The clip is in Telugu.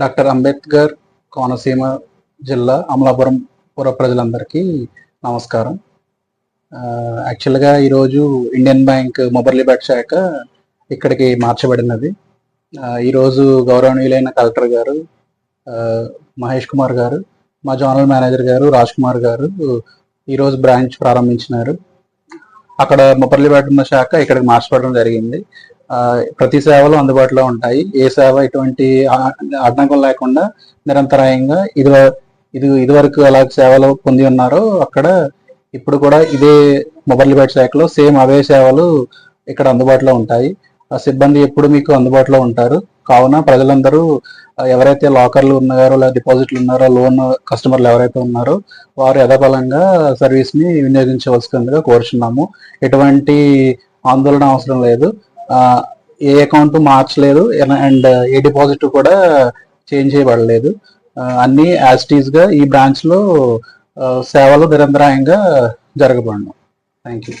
డాక్టర్ అంబేద్కర్ కోనసీమ జిల్లా అమలాపురం పుర ప్రజలందరికీ నమస్కారం. యాక్చువల్గా ఈరోజు ఇండియన్ బ్యాంక్ మొబర్లీబాట్ శాఖ ఇక్కడికి మార్చబడినది. ఈరోజు గౌరవనీయులైన కలెక్టర్ గారు మహేష్ కుమార్ గారు మా జోనల్ మేనేజర్ గారు రాజ్ కుమార్ గారు ఈరోజు బ్రాంచ్ ప్రారంభించినారు. అక్కడ మొబర్లీబాట్ ఉన్న శాఖ ఇక్కడికి మార్చబడడం జరిగింది. ప్రతి సేవలు అందుబాటులో ఉంటాయి. ఏ సేవ ఎటువంటి అడ్డంకం ఆటంకం లేకుండా నిరంతరాయంగా ఇది ఇది ఇదివరకు ఎలా సేవలు పొంది ఉన్నారో అక్కడ ఇప్పుడు కూడా ఇదే మొబర్లీబాట్ శాఖలో సేమ్ అవే సేవలు ఇక్కడ అందుబాటులో ఉంటాయి. ఆ సిబ్బంది ఎప్పుడు మీకు అందుబాటులో ఉంటారు. కావున ప్రజలందరూ ఎవరైతే లాకర్లు ఉన్నారో లేదా డిపాజిట్లు ఉన్నారో లోన్ కస్టమర్లు ఎవరైతే ఉన్నారో వారు యథాబలంగా సర్వీస్ని వినియోగించవలసిందిగా కోరుచున్నాము. ఎటువంటి ఆందోళన అవసరం లేదు. ఏ అకౌంట్ మార్చలేదు అండ్ ఏ డిపాజిట్ కూడా చేంజ్ చేయబడలేదు. అన్ని యాజ్గా ఈ బ్రాంచ్లో సేవలు నిరంతరాయంగా జరగబడను. Thank you